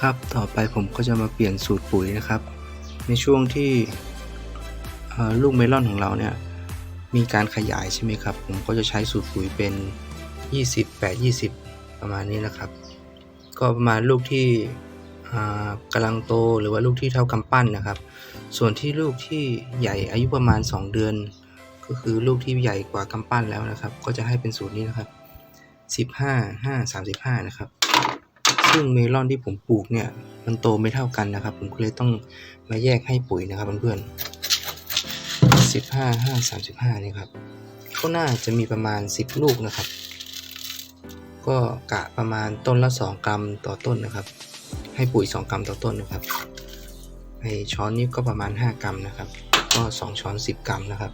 ครับต่อไปผมก็จะมาเปลี่ยนสูตรปุ๋ยนะครับ ในช่วงที่ลูกเมลอนของเราเนี่ยมีการขยายใช่ไหมครับ ผมก็จะใช้สูตรปุ๋ยเป็น 20 8 20 ประมาณนี้นะครับ ก็ประมาณลูกที่กำลังโตหรือว่าลูกที่เท่ากำปั้นนะครับ ส่วนที่ลูกที่ใหญ่อายุประมาณ 2 เดือน ก็คือลูกที่ใหญ่กว่ากำปั้นแล้วนะครับ ก็จะให้เป็นสูตรนี้นะครับ 15 5 35 นะครับ ซึ่งเมลอนที่ผมปลูกเนี่ยมันโตไม่เท่ากันนะครับ ผมก็เลยต้องมาแยกให้ปุ๋ยนะครับเพื่อนๆ15 5 35นี่ครับก็น่าจะมีประมาณ 10 ลูกนะครับ ก็กะประมาณต้นละ 2 กรัมต่อต้นนะครับ ให้ปุ๋ย 2 กรัมต่อต้นนะครับในช้อนนี้ก็ประมาณ 5 กรัมนะครับ ก็ 2 ช้อน 10 กรัมนะครับ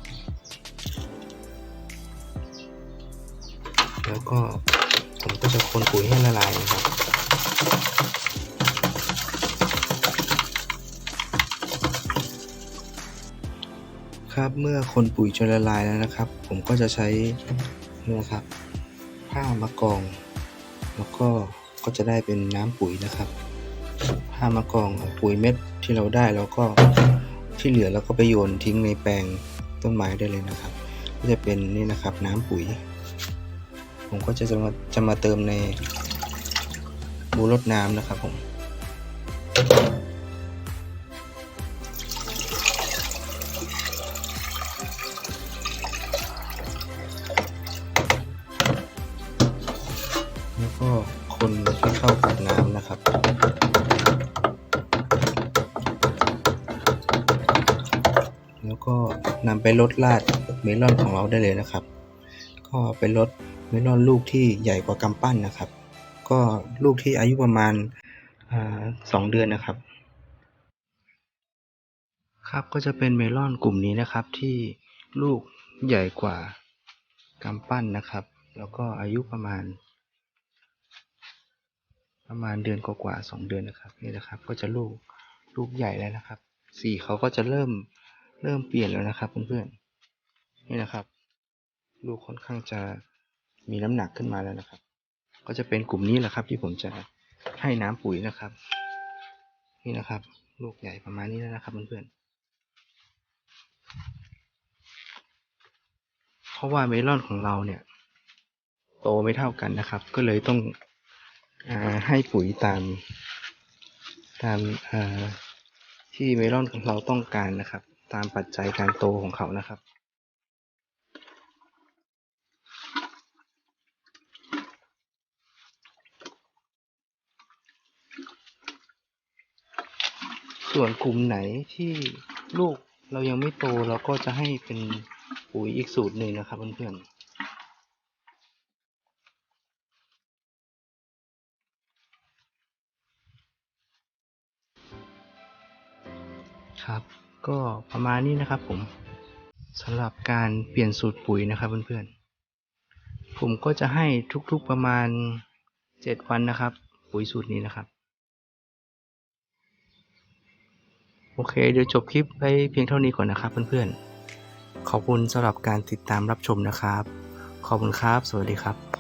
แล้วก็ผมก็จะคนปุ๋ยให้ละลายนะครับ ครับเมื่อคนปุ๋ยจนละลายแล้วนะครับ ผมก็จะใช้นี่นะครับ ผ้ามากรอง แล้วก็ก็จะได้เป็นน้ำปุ๋ยนะครับ ผ้ามากรองปุ๋ยเม็ดที่เราได้แล้วก็ที่เหลือเราก็ไปโยนทิ้งในแปลงต้นไม้ได้เลยนะครับ ก็จะเป็นนี่นะครับน้ำปุ๋ย ผมก็จะจะมาจะมาเติมใน บูรดน้ำนะครับผมแล้วก็คนให้เข้ากับน้ำนะครับแล้วก็นำไปลดลาดเมลอนของเราได้เลยนะครับ ก็ไปลดเมลอนลูกที่ใหญ่กว่ากำปั้นนะครับ ก็ลูกที่อายุประมาณอสองเดือนนะครับ ครับก็จะเป็นเมลอนกลุ่มนี้นะครับที่ลูกใหญ่กว่ากำปั้นนะครับ แล้วก็อายุประมาณ ประมาณเดือนกว่าๆสองเดือนนะครับนี่นะครับ ก็จะลูกลูกใหญ่แล้วนะครับ สีเขาก็จะเริ่มเริ่มเปลี่ยนแล้วนะครับเพื่อนๆนี่นะครับ ลูกค่อนข้างจะมีน้ำหนักขึ้นมาแล้วนะครับ ก็จะเป็นกลุ่มนี้แหละครับ ที่ผมจะให้น้ำปุ๋ยนะครับ นี่นะครับ ลูกใหญ่ประมาณนี้แล้วนะครับเพื่อนๆเพราะว่าเมลอนของเราเนี่ย โตไม่เท่ากันนะครับ ก็เลยต้องอให้ปุ๋ยตาม ตามที่เมลอนของเราต้องการนะครับ ตามปัจจัยการโตของเขานะครับ ส่วนกลุ่มไหนที่ลูกเรายังไม่โตเราก็จะให้เป็นปุ๋ยอีกสูตรหนึ่งนะครับเพื่อนๆครับก็ประมาณนี้นะครับผมสำหรับการเปลี่ยนสูตรปุ๋ยนะครับเพื่อนๆผมก็จะให้ทุกๆประมาณ 7 วันนะครับ ปุ๋ยสูตรนี้นะครับ โอเค เดี๋ยวจบคลิปไปเพียงเท่านี้ก่อนนะครับเพื่อนๆ ขอบคุณสำหรับการติดตามรับชมนะครับ ขอบคุณครับ สวัสดีครับ